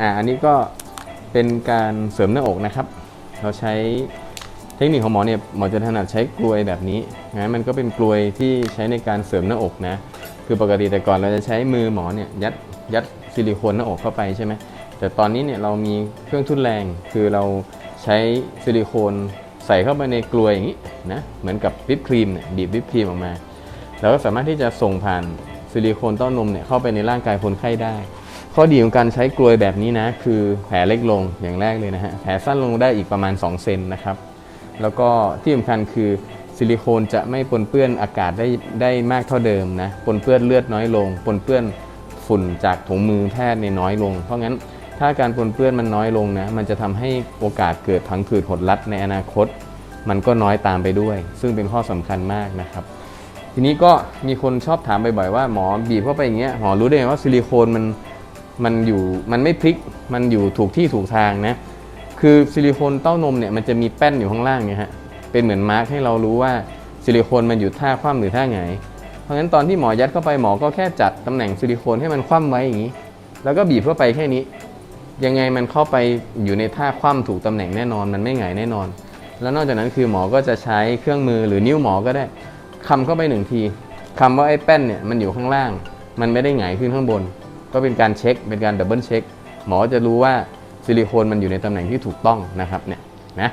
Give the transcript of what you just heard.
อ่าอันนี้ก็เป็นการเสริมหน้าอกนะครับ เราใช้เทคนิคของหมอเนี่ยหมอจะถนัดใช้กลวยแบบนี้นะมันก็เป็นกลวยที่ใช้ในการเสริมหน้าอกนะคือปกติแต่ก่อนเราจะใช้มือหมอเนี่ยยัดยัดซิลิโคนหน้าอกเข้าไปใช่ไหมแต่ตอนนี้เนี่ยเรามีเครื่องทุ่นแรงคือเราใช้ซิลิโคนใส่เข้าไปในกลวยอย่างนี้นะเหมือนกับวิปครีมเนี่ยบีบวิปครีมออกมาเราก็สามารถที่จะส่งผ่านซิลิโคนเต้านมเนี่ยเข้าไปในร่างกายคนไข้ได้ ข้อดีของการใช้กลวยแบบนี้นะ คือแผลเล็กลงอย่างแรกเลยนะฮะแผลสั้นลงได้อีกประมาณ 2 เซนนะครับ แล้วก็ที่สำคัญคือซิลิโคนจะไม่ปนเปื้อนอากาศได้ได้มากเท่าเดิมนะปนเปื้อนเลือดน้อยลง ปนเปื้อนฝุ่นจากถุงมือแพทย์ในน้อยลง เพราะงั้นถ้าการปนเปื้อนมันน้อยลงนะมันจะทำให้โอกาสเกิดพังผืดหดรัดในอนาคต มันก็น้อยตามไปด้วย ซึ่งเป็นข้อสำคัญมากนะครับ ทีนี้ก็มีคนชอบถามบ่อยๆว่าหมอบีบเข้าไปอย่างเงี้ยหมอรู้ได้ไงว่าซิลิโคนมัน มันอยู่มันไม่พลิกมันอยู่ถูกที่ถูกทางนะคือซิลิโคนเต้านมเนี่ยมันจะมีแป้นอยู่ข้างล่างเนี่ยฮะเป็นเหมือนมาร์กให้เรารู้ว่าซิลิโคนมันอยู่ท่าคว่ำหรือท่าไงเพราะฉะนั้นตอนที่หมอยัดเข้าไปหมอก็แค่จัดตำแหน่งซิลิโคนให้มันคว่ำไว้อย่างนี้ แล้วก็บีบเข้าไปแค่นี้ ยังไงมันเข้าไปอยู่ในท่าคว่ำถูกตำแหน่งแน่นอนมันไม่หงายแน่นอน แล้วนอกจากนั้นคือหมอก็จะใช้เครื่องมือหรือนิ้วหมอก็ได้คำเข้าไปหนึ่งทีคำว่าไอ้แป้นเนี่ยมันอยู่ข้างล่าง มันไม่ได้หงายขึ้นข้างบน ก็เป็นการเช็ค เป็นการดับเบิลเช็ค หมอจะรู้ว่าซิลิโคนมันอยู่ในตำแหน่งที่ถูกต้องนะครับเนี่ยนะ